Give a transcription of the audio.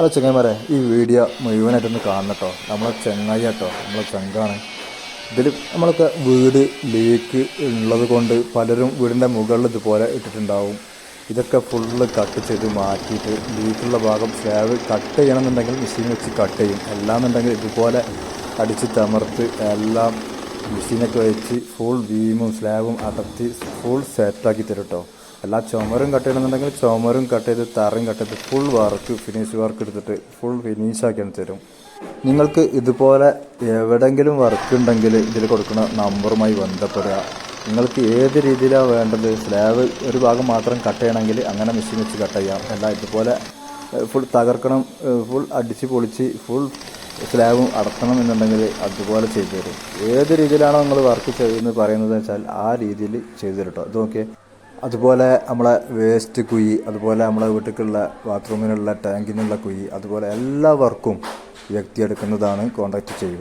അല്ല ചെങ്ങന്മാരെ ഈ വീഡിയോ മുഴുവനായിട്ടൊന്ന് കാണണം കേട്ടോ നമ്മളെ ചെങ്ങായി കേട്ടോ നമ്മളെ ചെങ്കാണ്. ഇതിൽ നമ്മളൊക്കെ വീട് ലീക്ക് ഉള്ളത് കൊണ്ട് പലരും വീടിന്റെ മുകളിൽ ഇതുപോലെ ഇട്ടിട്ടുണ്ടാവും. ഇതൊക്കെ ഫുള്ള് കട്ട് ചെയ്ത് മാറ്റിയിട്ട് ലീക്കുള്ള ഭാഗം സ്ലാബ് കട്ട് ചെയ്യണമെന്നുണ്ടെങ്കിൽ മെഷീൻ വെച്ച് കട്ട് ചെയ്യും. അല്ലാന്നുണ്ടെങ്കിൽ ഇതുപോലെ അടിച്ച് തമർത്ത് എല്ലാം മെഷീനൊക്കെ വെച്ച് ഫുൾ ബീമും സ്ലാബും അടർത്തി ഫുൾ സെറ്റാക്കി തരും കേട്ടോ എല്ലാ ചുമരും കട്ട് ചെയ്യണമെന്നുണ്ടെങ്കിൽ ചുമരും കട്ട് ചെയ്ത് തറയും കട്ട് ചെയ്ത് ഫുൾ വർക്ക് ഫിനിഷ് വർക്ക് എടുത്തിട്ട് ഫുൾ ഫിനിഷാക്കിയാണ് തരും. നിങ്ങൾക്ക് ഇതുപോലെ എവിടെങ്കിലും വർക്ക് ഉണ്ടെങ്കിൽ ഇതിൽ കൊടുക്കുന്ന നമ്പറുമായി ബന്ധപ്പെടുക. നിങ്ങൾക്ക് ഏത് രീതിയിലാണ് വേണ്ടത്? സ്ലാബ് ഒരു ഭാഗം മാത്രം കട്ട് ചെയ്യണമെങ്കിൽ അങ്ങനെ മെഷീൻ വെച്ച് കട്ട് ചെയ്യാം. അല്ല ഇതുപോലെ ഫുൾ തകർക്കണം ഫുൾ അടിച്ച് പൊളിച്ച് ഫുൾ സ്ലാബും അടക്കണം എന്നുണ്ടെങ്കിൽ അതുപോലെ ചെയ്തു തരും. ഏത് രീതിയിലാണോ നിങ്ങൾ വർക്ക് ചെയ്യുന്നത് പറയുന്നത് വെച്ചാൽ ആ രീതിയിൽ ചെയ്തു തരും കേട്ടോ ഇത് നോക്കിയേ. അതുപോലെ നമ്മളെ വേസ്റ്റ് കുഴി അതുപോലെ നമ്മളെ വീട്ടിലേക്കുള്ള ബാത്റൂമിനുള്ള ടാങ്കിനുള്ള കുഴി അതുപോലെ എല്ലാ വർക്കും വ്യക്തി എടുക്കുന്നതാണ് കോൺടാക്റ്റ് ചെയ്യും